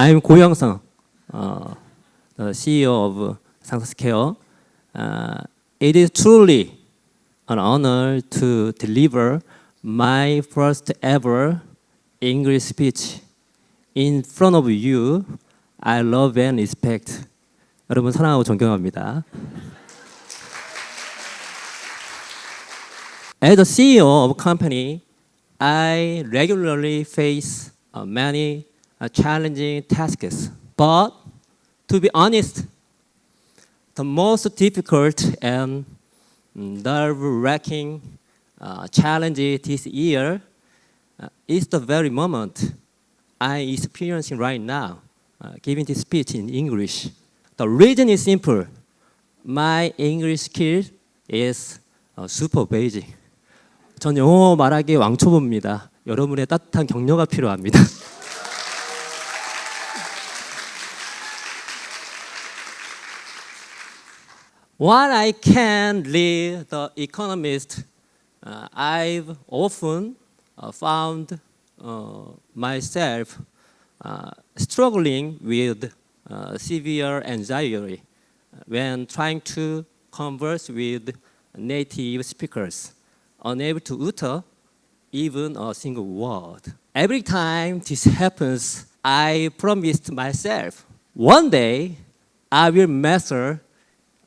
I'm Go Young-sung, uh, the CEO of Samsung Care. Uh, it is truly an honor to deliver my first ever English speech in front of you. I love and respect. 여러분 사랑하고 존경합니다. As a CEO of a company, I regularly face uh, many uh, challenging tasks. But to be honest, the most difficult and nerve-wracking uh, challenge this year uh, is the very moment I'm experiencing right now, uh, giving this speech in English. The reason is simple. My English skill is uh, super basic. 전 영어 말하기 왕초보입니다. 여러분의 따뜻한 격려가 필요합니다. While I can read the economist, uh, I've often uh, found uh, myself uh, struggling with uh, severe anxiety when trying to converse with native speakers, unable to utter even a single word. Every time this happens, I promised myself one day I will master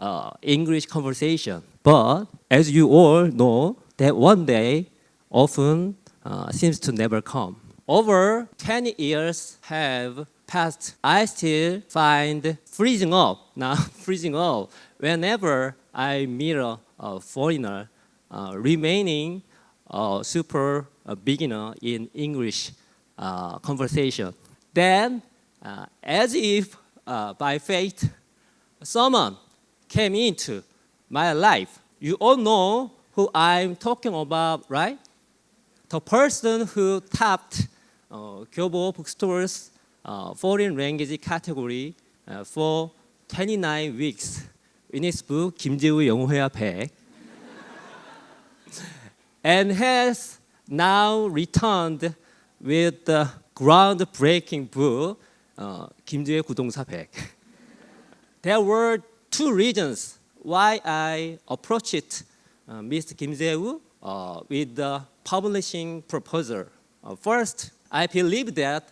uh, English conversation. But as you all know, that one day often uh, seems to never come. Over 20 years have passed. I still find freezing up, now freezing up, whenever I meet a, a foreigner uh, remaining a super uh, beginner in English uh, conversation. Then, uh, as if uh, by fate, someone came into my life. You all know who I'm talking about, right? The person who topped uh, Kyobo bookstores uh, foreign language category uh, for 29 weeks in his book 김재우 영어회화 100 and has now returned with the groundbreaking book uh, 김재우의 구동사 100 There were two reasons why I approached uh, Mr. Kim Jae-woo uh, with the publishing proposal. Uh, first, I believe that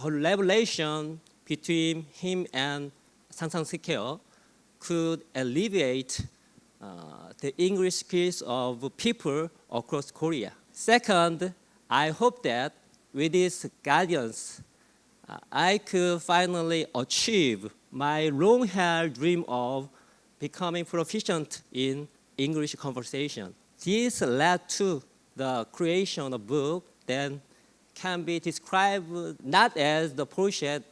collaboration between him and Sangsang Sekeo could alleviate uh, the English skills of people across Korea. Second, I hope that with his guidance, I could finally achieve my long-held dream of becoming proficient in English conversation. This led to the creation of a book that can be described not as the project,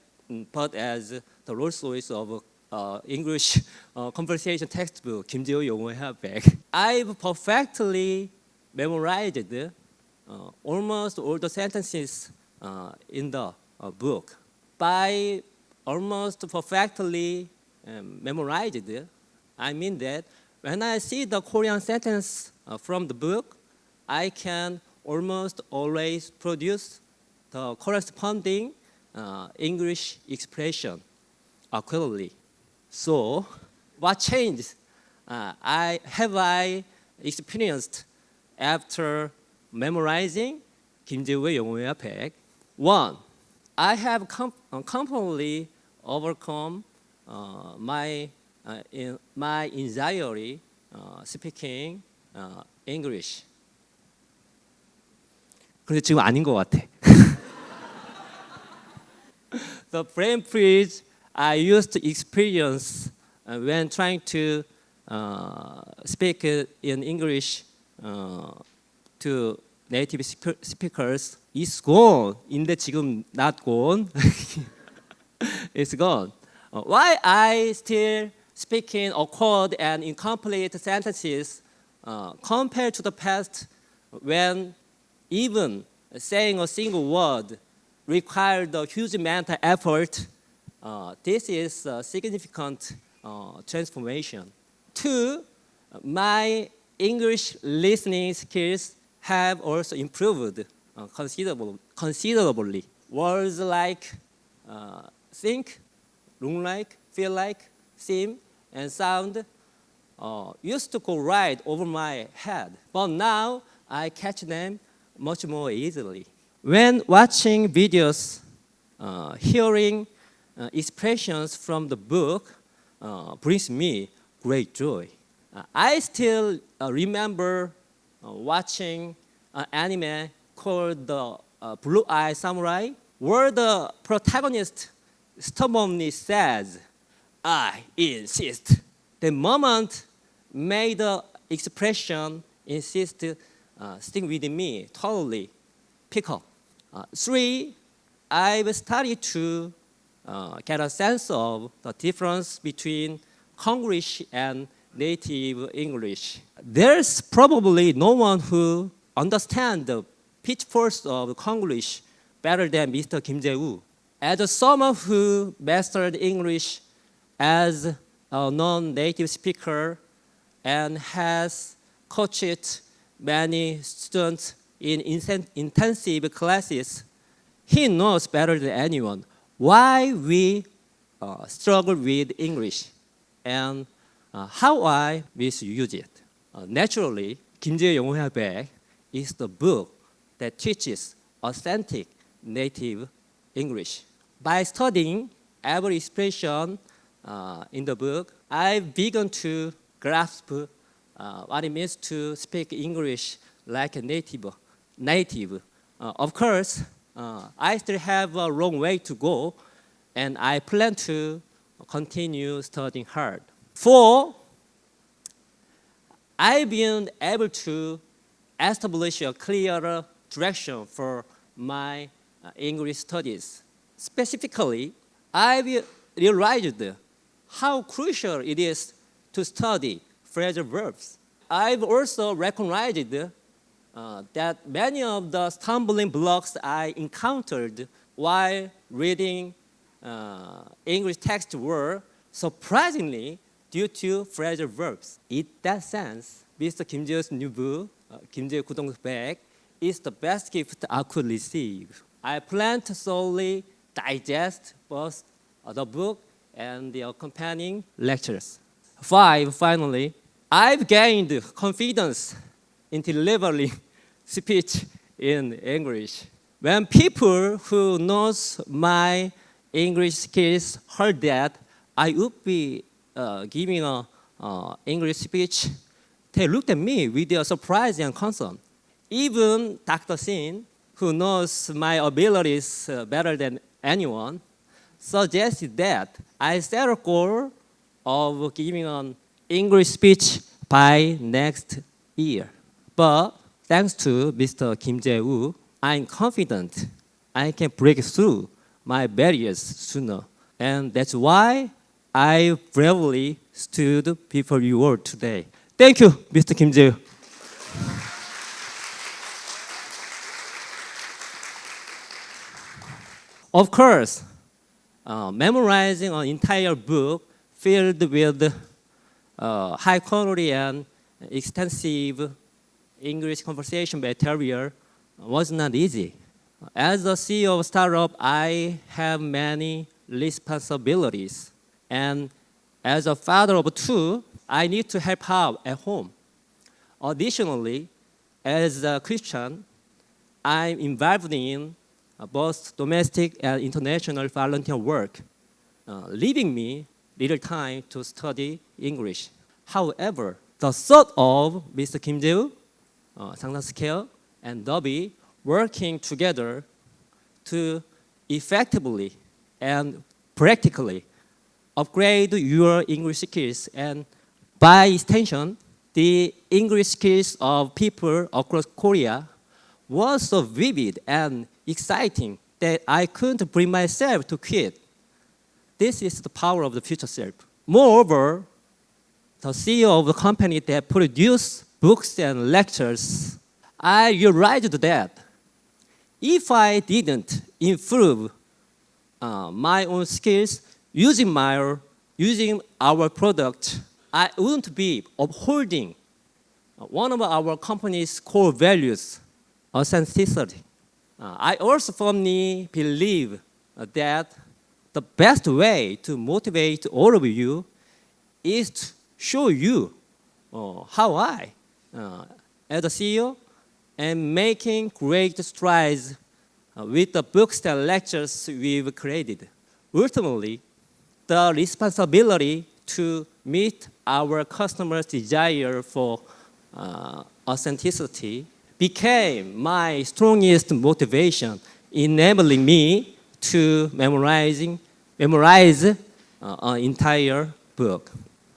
but as the Rolls Royce of uh, English uh, conversation textbook, 김재호 영어 협백. I've perfectly memorized uh, almost all the sentences uh, in the uh, book. By almost perfectly um, memorized, I mean that when I see the Korean sentence uh, from the book, I can almost always produce the corresponding uh, English expression accurately. So, what changed? Uh, I have I experienced after memorizing 김재우의 영어회화 100. One, I have com- uh, completely overcome uh, my uh, in my anxiety uh, speaking uh, English. 근데 지금 아닌 것 같아. the brain freeze I used to experience uh, when trying to uh, speak uh, in English uh, to native speak- speakers is gone. 인데 지금 not gone. it's gone. Uh, why I still speaking awkward and incomplete sentences uh, compared to the past when even saying a single word required a huge mental effort. Uh, this is a significant uh, transformation. Two, my English listening skills have also improved uh, considerable, considerably. Words like uh, think, look like, feel like, seem, and sound uh, used to go right over my head, but now I catch them much more easily. When watching videos, uh, hearing uh, expressions from the book uh, brings me great joy. Uh, I still uh, remember watching an anime called the uh, Blue Eye Samurai, where the protagonist stubbornly says, I insist. The moment made the expression insist uh, stick with me totally pick up. Uh, three, I've started to uh, get a sense of the difference between Konglish and native English. There's probably no one who understands the pitfalls of Konglish better than Mr. Kim Jae-woo. As someone who mastered English as a non-native speaker and has coached many students in intensive classes, he knows better than anyone why we uh, struggle with English and uh, how I misuse it. Uh, naturally, 김재의 영어협약 is the book that teaches authentic native English. By studying every expression uh, in the book, I've begun to grasp uh, what it means to speak English like a native. Native. Uh, of course, uh, I still have a long way to go, and I plan to continue studying hard. Four, I've been able to establish a clearer direction for my uh, English studies. Specifically, I've realized how crucial it is to study phrasal verbs. I've also recognized uh, that many of the stumbling blocks I encountered while reading uh, English text were surprisingly due to phrasal verbs. In that sense, Mr. Kim Jae's new book, uh, Kim Jae Kudong is the best gift I could receive. I plan to solely digest both the book and the accompanying lectures. Five, finally, I've gained confidence in delivering speech in English. When people who knows my English skills heard that I would be uh, giving a uh, English speech, they looked at me with their surprise and concern. Even Dr. Sin, who knows my abilities uh, better than anyone, suggested that I set a goal of giving an English speech by next year. But thanks to Mr. Kim Jae-woo, I'm confident I can break through my barriers sooner. And that's why I bravely stood before you all today. Thank you, Mr. Kim Jae. Of course, uh, memorizing an entire book filled with uh, high quality and extensive English conversation material was not easy. As a CEO of startup, I have many responsibilities. And as a father of two, I need to help out at home. Additionally, as a Christian, I'm involved in both domestic and international volunteer work, uh, leaving me little time to study English. However, the thought of Mr. Kim Jae, uh, Sang Scale, and Dobby working together to effectively and practically upgrade your English skills and by extension, the English skills of people across Korea was so vivid and exciting that I couldn't bring myself to quit. This is the power of the future self. Moreover, the CEO of the company that produce books and lectures, I realized that if I didn't improve uh, my own skills using my using our product, I wouldn't be upholding one of our company's core values, authenticity. Uh, I also firmly believe that the best way to motivate all of you is to show you uh, how I, uh, as a CEO, am making great strides uh, with the books and lectures we've created. Ultimately, the responsibility to meet our customers' desire for uh, authenticity became my strongest motivation, enabling me to memorizing, memorize uh, an entire book.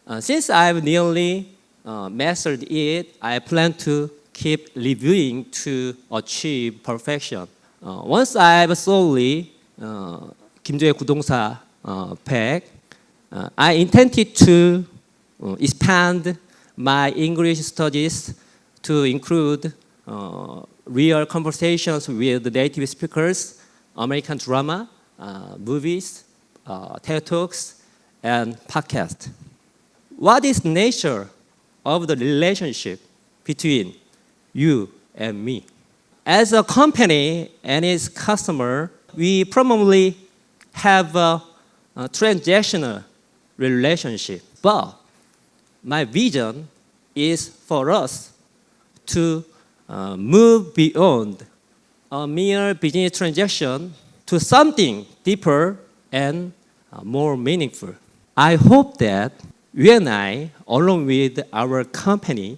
Uh, since I've nearly uh, mastered it, I plan to keep reviewing to achieve perfection. Uh, once I've solely uh, 김조의 구동사 uh, 100, uh, I intended to uh, expand my English studies to include real conversations with native speakers, American drama, movies, TED Talks, and podcasts. What is the nature of the relationship between you and me? As a company and its customer, we probably have a, a transactional relationship. But my vision is for us to uh, move beyond a mere business transaction to something deeper and uh, more meaningful. I hope that you and I, along with our company,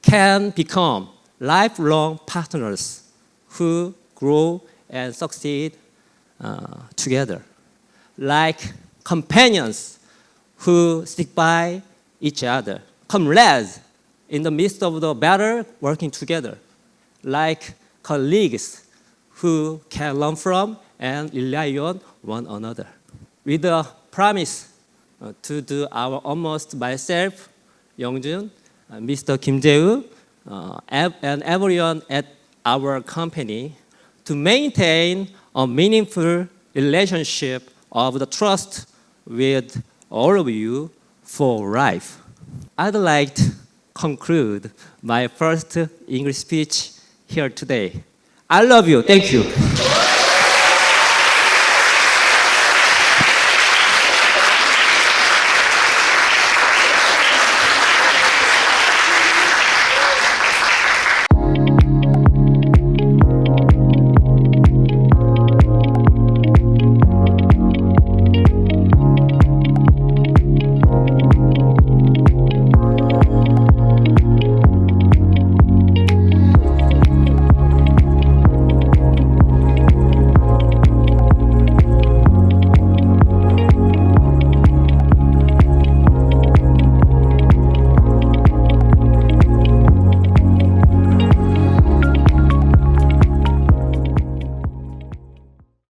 can become lifelong partners who grow and succeed uh, together, like companions who stick by each other, comrades in the midst of the battle working together, like colleagues who can learn from and rely on one another. With the promise uh, to do our almost myself, Youngjun, uh, Mr. Kim Jae-woo, uh, and everyone at our company to maintain a meaningful relationship of the trust with all of you for life. I'd like to conclude my first English speech here today. I love you. Thank you.